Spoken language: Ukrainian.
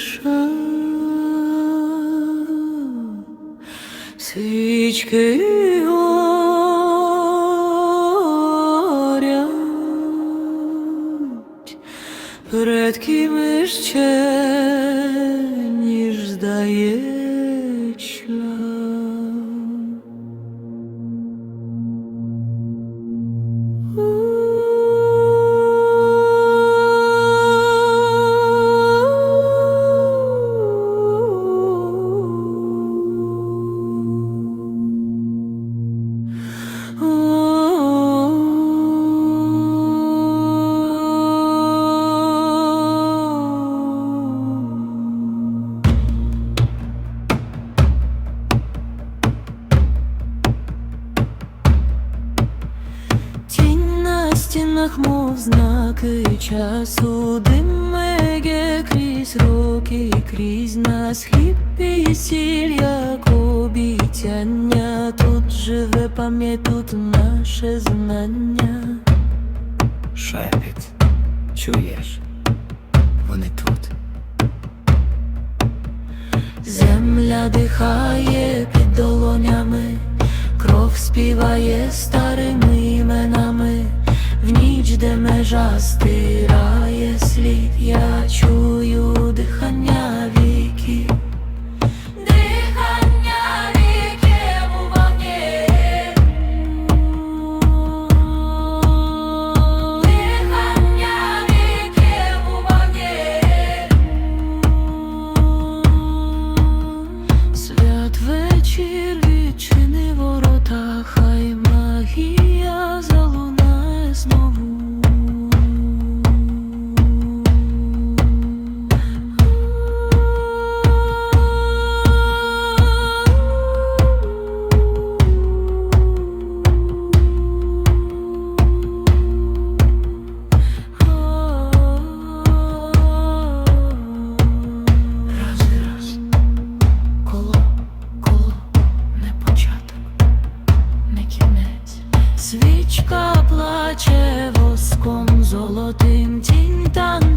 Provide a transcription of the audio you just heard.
тиша, свічки горять, предки ми ніж здається. Стінах, мов знаки часу, дим миге крізь роки, крізь нас хліб і сіль, як обіцяння. Тут живе пам'ять, тут наше знання. Шепіт, чуєш? Вони тут. Земля дихає під долонями, кров співає старими ніч, де межа стирає Свічка плаче воском золотим, тінь танцює.